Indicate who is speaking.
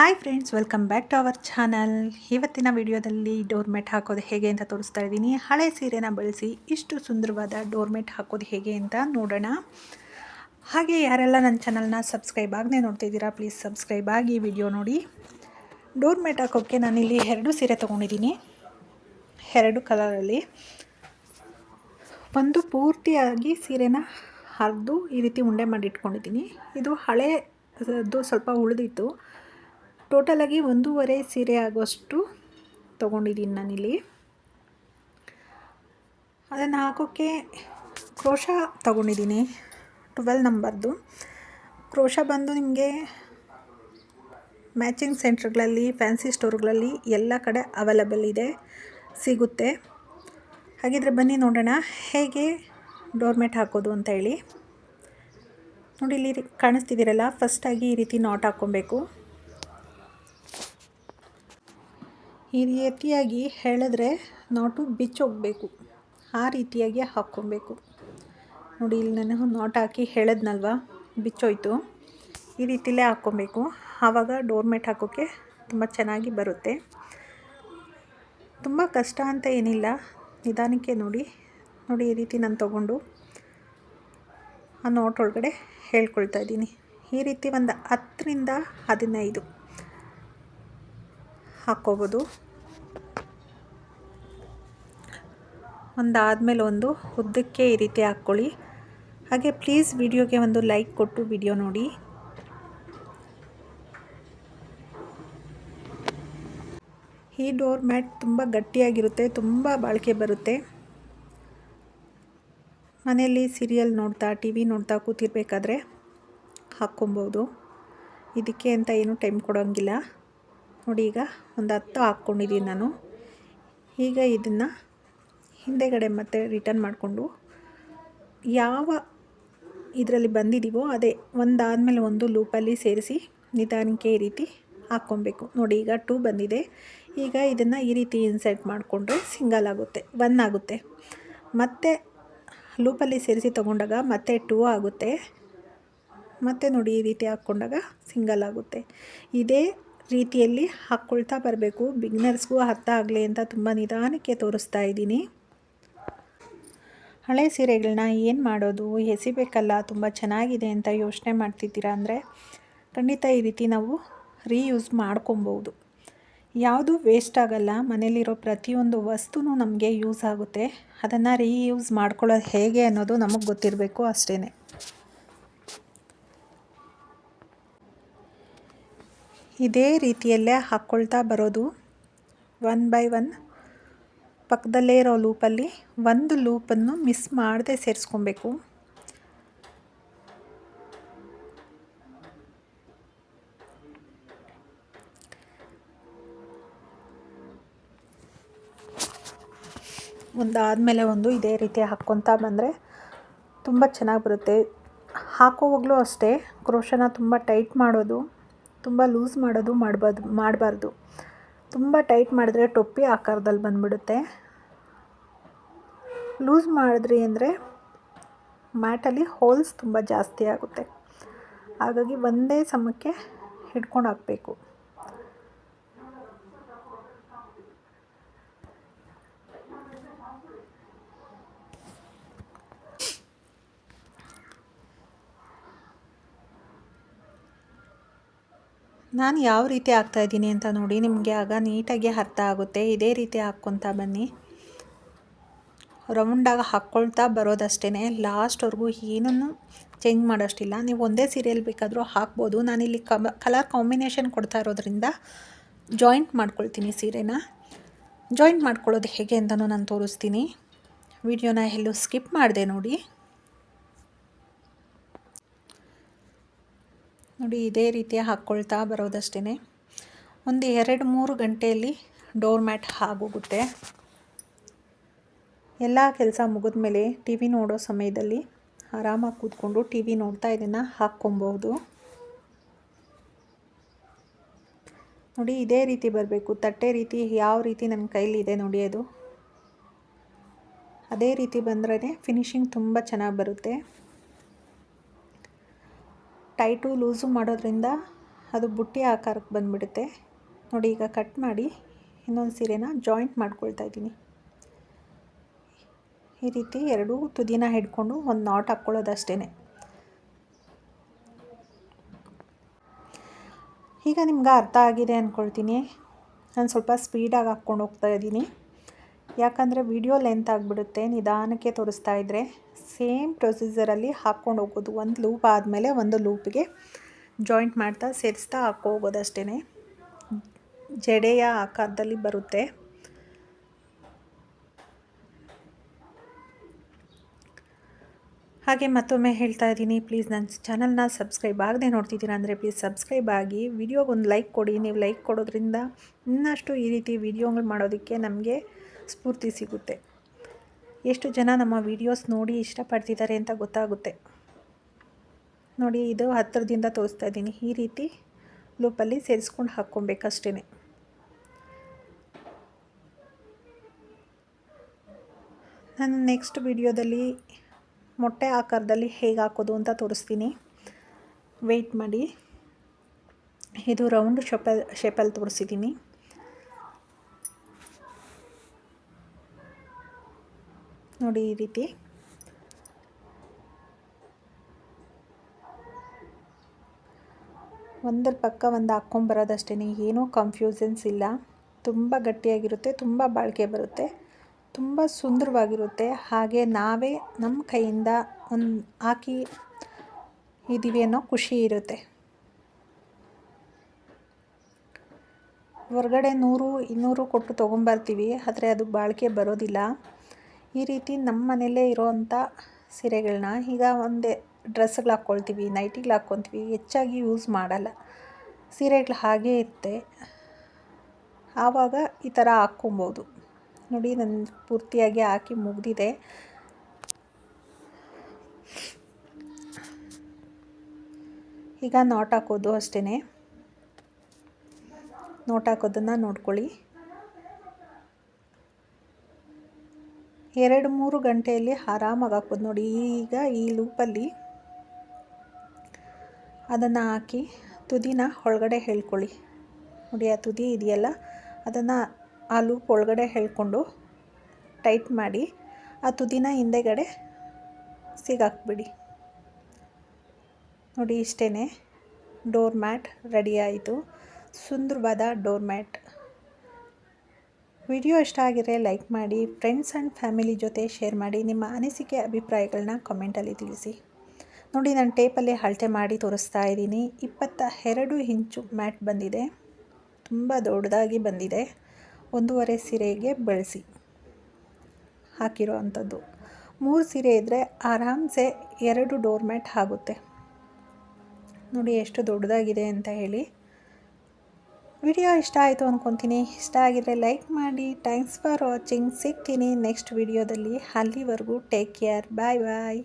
Speaker 1: Hi friends welcome back to our channel ಇವತ್ತಿನ ವಿಡಿಯೋದಲ್ಲಿ ಡೋರ್ಮೆಟ್ ಹಾಕೋದು ಹೇಗೆ ಅಂತ ತೋರಿಸ್ತಾ ಇದ್ದೀನಿ. ಹಳೆ ಸೀರೆನ ಬಳಸಿ ಇಷ್ಟು ಸುಂದರವಾದ ಡೋರ್ಮೆಟ್ ಹಾಕೋದು ಹೇಗೆ ಅಂತ ನೋಡೋಣ. ಹಾಗೆ ಯಾರೆಲ್ಲ ನನ್ನ ಚಾನಲ್ನ ಸಬ್ಸ್ಕ್ರೈಬ್ ಆಗದೆ ನೋಡ್ತಿದ್ದೀರಾ ಪ್ಲೀಸ್ ಸಬ್ಸ್ಕ್ರೈಬ್ ಆಗಿ ವಿಡಿಯೋ ನೋಡಿ. ಡೋರ್ಮೆಟ್ ಹಾಕೋಕ್ಕೆ ನಾನಿಲ್ಲಿ ಎರಡು ಸೀರೆ ತೊಗೊಂಡಿದ್ದೀನಿ. ಎರಡು ಕಲರಲ್ಲಿ ಒಂದು ಪೂರ್ತಿಯಾಗಿ ಸೀರೆನ ಹರಿದು ಈ ರೀತಿ ಉಂಡೆ ಮಾಡಿ ಇಟ್ಕೊಂಡಿದ್ದೀನಿ. ಇದು ಹಳೆದು ಸ್ವಲ್ಪ ಉಳಿದಿತ್ತು. ಟೋಟಲಾಗಿ ಒಂದೂವರೆ ಸೀರೆ ಆಗೋಷ್ಟು ತೊಗೊಂಡಿದ್ದೀನಿ ನಾನಿಲ್ಲಿ. ಅದನ್ನು ಹಾಕೋಕ್ಕೆ ಕ್ರೋಶ ತೊಗೊಂಡಿದ್ದೀನಿ, ಟ್ವೆಲ್ ನಂಬರ್ದು. ಕ್ರೋಶ ಬಂದು ನಿಮಗೆ ಮ್ಯಾಚಿಂಗ್ ಸೆಂಟ್ರ್ಗಳಲ್ಲಿ, ಫ್ಯಾನ್ಸಿ ಸ್ಟೋರ್ಗಳಲ್ಲಿ ಎಲ್ಲ ಕಡೆ ಅವೈಲಬಲ್ ಇದೆ, ಸಿಗುತ್ತೆ. ಹಾಗಿದ್ರೆ ಬನ್ನಿ ನೋಡೋಣ, ಹೇಗೆ ಡೋರ್ಮೆಟ್ ಹಾಕೋದು ಅಂತ ಹೇಳಿ. ನೋಡಿ, ಇಲ್ಲಿ ಕಾಣಿಸ್ತಿದ್ದೀರಲ್ಲ ಫಸ್ಟಾಗಿ ಈ ರೀತಿ ನಾಟ್ ಹಾಕ್ಕೊಬೇಕು. ಈ ರೀತಿಯಾಗಿ ಹೇಳಿದ್ರೆ ನಾಟು ಬಿಚ್ಚೋಗಬೇಕು. ಆ ರೀತಿಯಾಗಿ ಹಾಕ್ಕೊಬೇಕು. ನೋಡಿ, ಇಲ್ಲಿ ನಾನು ನಾಟ್ ಹಾಕಿ ಹೇಳಿದ್ನಲ್ವ? ಬಿಚ್ಚೋಯ್ತು. ಈ ರೀತಿಲೇ ಹಾಕ್ಕೊಬೇಕು. ಆವಾಗ ಡೋರ್ಮೆಟ್ ಹಾಕೋಕ್ಕೆ ತುಂಬ ಚೆನ್ನಾಗಿ ಬರುತ್ತೆ. ತುಂಬ ಕಷ್ಟ ಅಂತ ಏನಿಲ್ಲ. ನಿಧಾನಕ್ಕೆ ನೋಡಿ. ನೋಡಿ, ಈ ರೀತಿ ನಾನು ತೊಗೊಂಡು ಆ ನೋಟ್ ಒಳಗಡೆ ಹೇಳ್ಕೊಳ್ತಾ ಇದ್ದೀನಿ. ಈ ರೀತಿ ಒಂದು ಹತ್ತರಿಂದ ಹದಿನೈದು. ಹಾಕ್ಕೋಬೋದು ಒಂದಾದಮೇಲೆ ಒಂದು ಉದ್ದಕ್ಕೆ ಈ ರೀತಿ ಹಾಕ್ಕೊಳ್ಳಿ. ಹಾಗೆ ಪ್ಲೀಸ್ ವಿಡಿಯೋಗೆ ಒಂದು ಲೈಕ್ ಕೊಟ್ಟು ವಿಡಿಯೋ ನೋಡಿ. ಈ ಡೋರ್ ಮ್ಯಾಟ್ ತುಂಬ ಗಟ್ಟಿಯಾಗಿರುತ್ತೆ, ತುಂಬ ಬಾಳಿಕೆ ಬರುತ್ತೆ. ಮನೆಯಲ್ಲಿ ಸೀರಿಯಲ್ ನೋಡ್ತಾ, ಟಿ ವಿ ನೋಡ್ತಾ ಕೂತಿರ್ಬೇಕಾದ್ರೆ ಹಾಕ್ಕೊಬೋದು. ಇದಕ್ಕೆ ಅಂತ ಏನು ಟೈಮ್ ಕೊಡೋಂಗಿಲ್ಲ. ನೋಡಿ ಈಗ ಒಂದು ಹತ್ತು ಹಾಕ್ಕೊಂಡಿದ್ದೀನಿ ನಾನು. ಈಗ ಇದನ್ನು ಹಿಂದೆಗಡೆ ಮತ್ತೆ ರಿಟರ್ನ್ ಮಾಡಿಕೊಂಡು ಯಾವ ಇದರಲ್ಲಿ ಬಂದಿದ್ದೀವೋ ಅದೇ ಒಂದಾದಮೇಲೆ ಒಂದು ಲೂಪಲ್ಲಿ ಸೇರಿಸಿ ನಿಧಾನಕ್ಕೆ ಈ ರೀತಿ ಹಾಕ್ಕೊಬೇಕು. ನೋಡಿ ಈಗ ಟೂ ಬಂದಿದೆ. ಈಗ ಇದನ್ನು ಈ ರೀತಿ ಇನ್ಸರ್ಟ್ ಮಾಡಿಕೊಂಡ್ರೆ ಸಿಂಗಲ್ ಆಗುತ್ತೆ ಒನ್ ಆಗುತ್ತೆ. ಮತ್ತೆ ಲೂಪಲ್ಲಿ ಸೇರಿಸಿ ತೊಗೊಂಡಾಗ ಮತ್ತೆ ಟೂ ಆಗುತ್ತೆ. ಮತ್ತು ನೋಡಿ ಈ ರೀತಿ ಹಾಕ್ಕೊಂಡಾಗ ಸಿಂಗಲ್ ಆಗುತ್ತೆ. ಇದೇ ರೀತಿಯಲ್ಲಿ ಹಾಕ್ಕೊಳ್ತಾ ಬರಬೇಕು. ಬಿಗ್ನರ್ಸ್ಗೂ ಅರ್ಥ ಆಗಲಿ ಅಂತ ತುಂಬ ನಿಧಾನಕ್ಕೆ ತೋರಿಸ್ತಾ ಇದ್ದೀನಿ. ಹಳೆ ಸೀರೆಗಳನ್ನ ಏನು ಮಾಡೋದು? ಎಸಿಬೇಕಲ್ಲ, ತುಂಬ ಚೆನ್ನಾಗಿದೆ ಅಂತ ಯೋಚನೆ ಮಾಡ್ತಿದ್ದೀರಾ ಅಂದರೆ ಖಂಡಿತ ಈ ರೀತಿ ನಾವು ರೀಯೂಸ್ ಮಾಡ್ಕೊಬೋದು ಯಾವುದು ವೇಸ್ಟ್ ಆಗಲ್ಲ, ಮನೇಲಿರೋ ಪ್ರತಿಯೊಂದು ವಸ್ತುನೂ ನಮಗೆ ಯೂಸ್ ಆಗುತ್ತೆ. ಅದನ್ನು ರೀಯೂಸ್ ಮಾಡ್ಕೊಳ್ಳೋದು ಹೇಗೆ ಅನ್ನೋದು ನಮಗೆ ಗೊತ್ತಿರಬೇಕು ಅಷ್ಟೇ ಇದೇ ರೀತಿಯಲ್ಲೇ ಹಾಕ್ಕೊಳ್ತಾ ಬರೋದು. One by one. ಪಕ್ಕದಲ್ಲೇ ಇರೋ ಲೂಪಲ್ಲಿ ಒಂದು ಲೂಪನ್ನು ಮಿಸ್ ಮಾಡದೆ ಸೇರಿಸ್ಕೊಬೇಕು. ಒಂದಾದಮೇಲೆ ಒಂದು ಇದೇ ರೀತಿ ಹಾಕ್ಕೊತಾ ಬಂದರೆ ತುಂಬ ಚೆನ್ನಾಗಿ ಬರುತ್ತೆ. ಹಾಕೋವಾಗಲೂ ಅಷ್ಟೇ, ಕ್ರೋಶನ ತುಂಬ ಟೈಟ್ ಮಾಡೋದು. ತುಂಬ ಲೂಸ್ ಮಾಡೋದು ಮಾಡಬಾರ್ದು ಮಾಡಬಾರ್ದು. ತುಂಬ ಟೈಟ್ ಮಾಡಿದ್ರೆ ಟೊಪ್ಪಿ ಆಕಾರದಲ್ಲಿ ಬಂದ್ಬಿಡುತ್ತೆ. ಲೂಸ್ ಮಾಡಿದ್ರಿ ಅಂದರೆ ಮ್ಯಾಟಲ್ಲಿ ಹೋಲ್ಸ್ ತುಂಬ ಜಾಸ್ತಿ ಆಗುತ್ತೆ. ಹಾಗಾಗಿ ಒಂದೇ ಸಮಕ್ಕೆ ಹಿಡ್ಕೊಂಡು ಹಾಕಬೇಕು. ನಾನು ಯಾವ ರೀತಿ ಇದ್ದೀನಿ ಅಂತ ನೋಡಿ, ನಿಮಗೆ ಆಗ ನೀಟಾಗಿ ಅರ್ಥ ಆಗುತ್ತೆ. ಇದೇ ರೀತಿ ಹಾಕ್ಕೊತಾ ಬನ್ನಿ. ರೌಂಡಾಗಿ ಹಾಕ್ಕೊಳ್ತಾ ಬರೋದಷ್ಟೇ ಲಾಸ್ಟ್ವರೆಗೂ ಏನನ್ನು ಚೇಂಜ್ ಮಾಡೋಷ್ಟಿಲ್ಲ. ನೀವು ಒಂದೇ ಸೀರಿಯಲ್ ಬೇಕಾದರೂ ಹಾಕ್ಬೋದು. ನಾನಿಲ್ಲಿ ಕಮ ಕಲರ್ ಕಾಂಬಿನೇಷನ್ ಕೊಡ್ತಾ ಇರೋದ್ರಿಂದ ಜಾಯಿಂಟ್ ಮಾಡ್ಕೊಳ್ತೀನಿ ಸೀರೆನ. ಜಾಯಿಂಟ್ ಮಾಡ್ಕೊಳ್ಳೋದು ಹೇಗೆ ಅಂತಲೂ ನಾನು ತೋರಿಸ್ತೀನಿ. ವಿಡಿಯೋನ ಎಲ್ಲೂ ಸ್ಕಿಪ್ ಮಾಡಿದೆ ನೋಡಿ. ನೋಡಿ, ಇದೇ ರೀತಿ ಹಾಕ್ಕೊಳ್ತಾ ಬರೋದಷ್ಟೇ ಒಂದು ಎರಡು ಮೂರು ಗಂಟೆಯಲ್ಲಿ ಡೋರ್ ಮ್ಯಾಟ್ ಆಗೋಗುತ್ತೆ. ಎಲ್ಲ ಕೆಲಸ ಮುಗಿದ ಮೇಲೆ ಟಿ ವಿ ನೋಡೋ ಸಮಯದಲ್ಲಿ ಆರಾಮಾಗಿ ಕೂತ್ಕೊಂಡು ಟಿ ವಿ ನೋಡ್ತಾ ಇದನ್ನು ಹಾಕ್ಕೊಬೋದು. ನೋಡಿ, ಇದೇ ರೀತಿ ಬರಬೇಕು. ತಟ್ಟೆ ರೀತಿ ಯಾವ ರೀತಿ ನನ್ನ ಕೈಲಿದೆ ನೋಡಿ ಅದು. ಅದೇ ರೀತಿ ಬಂದ್ರೇ ಫಿನಿಶಿಂಗ್ ತುಂಬ ಚೆನ್ನಾಗಿ ಬರುತ್ತೆ. ಟೈಟು ಲೂಸು ಮಾಡೋದ್ರಿಂದ ಅದು ಬುಟ್ಟಿ ಆಕಾರಕ್ಕೆ ಬಂದುಬಿಡುತ್ತೆ. ನೋಡಿ, ಈಗ ಕಟ್ ಮಾಡಿ ಇನ್ನೊಂದು ಸೀರೆನ ಜಾಯಿಂಟ್ ಮಾಡ್ಕೊಳ್ತಾ ಇದ್ದೀನಿ. ಈ ರೀತಿ ಎರಡೂ ತುದಿನ ಹಿಡ್ಕೊಂಡು ಒಂದು ನಾಟ್ ಹಾಕ್ಕೊಳ್ಳೋದಷ್ಟೇ ಈಗ ನಿಮ್ಗೆ ಅರ್ಥ ಆಗಿದೆ ಅಂದ್ಕೊಳ್ತೀನಿ ನಾನು ಸ್ವಲ್ಪ ಸ್ಪೀಡಾಗಿ ಹಾಕ್ಕೊಂಡು ಹೋಗ್ತಾ ಇದ್ದೀನಿ. ಯಾಕಂದರೆ ವಿಡಿಯೋ ಲೆಂತ್ ಆಗಿಬಿಡುತ್ತೆ, ನಿಧಾನಕ್ಕೆ ತೋರಿಸ್ತಾ ಇದ್ದರೆ ಸೇಮ್ ಪ್ರೊಸೀಜರಲ್ಲಿ ಹಾಕ್ಕೊಂಡು ಹೋಗೋದು. ಒಂದು ಲೂಪ್ ಆದಮೇಲೆ ಒಂದು ಲೂಪಿಗೆ ಜಾಯಿಂಟ್ ಮಾಡ್ತಾ ಸೇರಿಸ್ತಾ ಹಾಕೋ ಹೋಗೋದಷ್ಟೇ ಜಡೆಯ ಆಕಾರದಲ್ಲಿ ಬರುತ್ತೆ. ಹಾಗೆ ಮತ್ತೊಮ್ಮೆ ಹೇಳ್ತಾ ಇದ್ದೀನಿ ಪ್ಲೀಸ್ ನನ್ನ ಚಾನಲ್ನ ಸಬ್ಸ್ಕ್ರೈಬ್ ಆಗದೆ ನೋಡ್ತಿದ್ದೀರಾ ಅಂದರೆ ಪ್ಲೀಸ್ ಸಬ್ಸ್ಕ್ರೈಬ್ ಆಗಿ ವಿಡಿಯೋಗೊಂದು ಲೈಕ್ ಕೊಡಿ. ನೀವು ಲೈಕ್ ಕೊಡೋದ್ರಿಂದ ಇನ್ನಷ್ಟು ಈ ರೀತಿ ವಿಡಿಯೋಗಳು ಮಾಡೋದಕ್ಕೆ ನಮಗೆ ಸ್ಫೂರ್ತಿ ಸಿಗುತ್ತೆ. ಎಷ್ಟು ಜನ ನಮ್ಮ ವೀಡಿಯೋಸ್ ನೋಡಿ ಇಷ್ಟಪಡ್ತಿದ್ದಾರೆ ಅಂತ ಗೊತ್ತಾಗುತ್ತೆ. ನೋಡಿ, ಇದು ಹತ್ತಿರದಿಂದ ತೋರಿಸ್ತಾ ಇದ್ದೀನಿ. ಈ ರೀತಿ ಲೂಪಲ್ಲಿ ಸೇರಿಸ್ಕೊಂಡು ಹಾಕ್ಕೊಬೇಕಷ್ಟೇ ನಾನು ನೆಕ್ಸ್ಟ್ ವಿಡಿಯೋದಲ್ಲಿ ಮೊಟ್ಟೆ ಆಕಾರದಲ್ಲಿ ಹೇಗೆ ಹಾಕೋದು ಅಂತ ತೋರಿಸ್ತೀನಿ. ವೆಯ್ಟ್ ಮಾಡಿ. ಇದು ರೌಂಡ್ ಶೆಪಲ್ ಶೇಪಲ್ಲಿ ತೋರಿಸಿದ್ದೀನಿ. ನೋಡಿ ಈ ರೀತಿ. ಒಂದರ ಪಕ್ಕ ಒಂದು ಹಾಕ್ಕೊಂಬರೋದಷ್ಟೇ ಏನೂ ಕನ್ಫ್ಯೂಸನ್ಸ್ ಇಲ್ಲ. ತುಂಬ ಗಟ್ಟಿಯಾಗಿರುತ್ತೆ, ತುಂಬ ಬಾಳಿಕೆ ಬರುತ್ತೆ, ತುಂಬ ಸುಂದರವಾಗಿರುತ್ತೆ. ಹಾಗೆ ನಾವೇ ನಮ್ಮ ಕೈಯಿಂದ ಒಂದು ಹಾಕಿ ಇದ್ದೀವಿ ಅನ್ನೋ ಖುಷಿ ಇರುತ್ತೆ. ಹೊರಗಡೆ ನೂರು, ಇನ್ನೂರು ಕೊಟ್ಟು ತೊಗೊಂಬರ್ತೀವಿ ಆದರೆ ಅದು ಬಾಳಿಕೆ ಬರೋದಿಲ್ಲ. ಈ ರೀತಿ ನಮ್ಮ ಮನೆಯಲ್ಲೇ ಇರೋವಂಥ ಸೀರೆಗಳನ್ನ ಈಗ ಒಂದೇ ಡ್ರೆಸ್ಗಳು ಹಾಕ್ಕೊಳ್ತೀವಿ, ನೈಟಿಗಳು ಹಾಕ್ಕೊತೀವಿ ಹೆಚ್ಚಾಗಿ ಯೂಸ್ ಮಾಡಲ್ಲ. ಸೀರೆಗಳು ಹಾಗೇ ಇರುತ್ತೆ. ಆವಾಗ ಈ ಥರ ಹಾಕ್ಕೊಬೋದು. ನೋಡಿ ನಾನು ಪೂರ್ತಿಯಾಗಿ ಹಾಕಿ ಮುಗಿದಿದೆ. ಈಗ ನಾಟ್ ಹಾಕೋದು ಅಷ್ಟೇ ನೋಟ್ ಹಾಕೋದನ್ನು ನೋಡ್ಕೊಳ್ಳಿ. ಎರಡು ಮೂರು ಗಂಟೆಯಲ್ಲಿ ಆರಾಮಾಗಿ ಹಾಕ್ಬೋದು ನೋಡಿ. ಈಗ ಈ ಲೂಪಲ್ಲಿ ಅದನ್ನು ಹಾಕಿ ತುದಿನ ಒಳಗಡೆ ಹೇಳ್ಕೊಳ್ಳಿ. ನೋಡಿ, ಆ ತುದಿ ಇದೆಯಲ್ಲ? ಅದನ್ನು ಆ ಲೂಪ್ ಒಳಗಡೆ ಹೇಳ್ಕೊಂಡು ಟೈಟ್ ಮಾಡಿ ಆ ತುದಿನ ಹಿಂದೆಗಡೆ ಸಿಗಾಕ್ಬಿಡಿ. ನೋಡಿ ಇಷ್ಟೇ ಡೋರ್ ಮ್ಯಾಟ್ ರೆಡಿ ಆಯಿತು. ಸುಂದರವಾದ ಡೋರ್ ಮ್ಯಾಟ್. ವಿಡಿಯೋ ಇಷ್ಟ ಆಗಿದ್ರೆ ಲೈಕ್ ಮಾಡಿ ಫ್ರೆಂಡ್ಸ್ ಆ್ಯಂಡ್ ಫ್ಯಾಮಿಲಿ ಜೊತೆ ಶೇರ್ ಮಾಡಿ, ನಿಮ್ಮ ಅನಿಸಿಕೆ ಅಭಿಪ್ರಾಯಗಳನ್ನ ಕಮೆಂಟಲ್ಲಿ ತಿಳಿಸಿ. ನೋಡಿ, ನಾನು ಟೇಪಲ್ಲಿ ಅಳತೆ ಮಾಡಿ ತೋರಿಸ್ತಾ ಇದ್ದೀನಿ. ಇಪ್ಪತ್ತ ಎರಡು ಇಂಚು ಮ್ಯಾಟ್ ಬಂದಿದೆ. ತುಂಬ ದೊಡ್ಡದಾಗಿ ಬಂದಿದೆ. ಒಂದೂವರೆ ಸೀರೆಗೆ ಬಳಸಿ ಹಾಕಿರೋ ಅಂಥದ್ದು. ಮೂರು ಸೀರೆ ಇದ್ದರೆ ಆರಾಮ್ಸೆ ಎರಡು ಡೋರ್ ಮ್ಯಾಟ್ ಆಗುತ್ತೆ. ನೋಡಿ, ಎಷ್ಟು ದೊಡ್ಡದಾಗಿದೆ ಅಂತ ಹೇಳಿ. ವಿಡಿಯೋ ಇಷ್ಟ ಆಯಿತು ಅಂದ್ಕೊತೀನಿ ಇಷ್ಟ ಆಗಿದ್ರೆ ಲೈಕ್ ಮಾಡಿ. ಥ್ಯಾಂಕ್ಸ್ ಫಾರ್ ವಾಚಿಂಗ್ ಸಿಗ್ತೀನಿ ನೆಕ್ಸ್ಟ್ ವಿಡಿಯೋದಲ್ಲಿ. ಅಲ್ಲಿವರೆಗೂ ಟೇಕ್ ಕೇರ್ ಬಾಯ್ ಬಾಯ್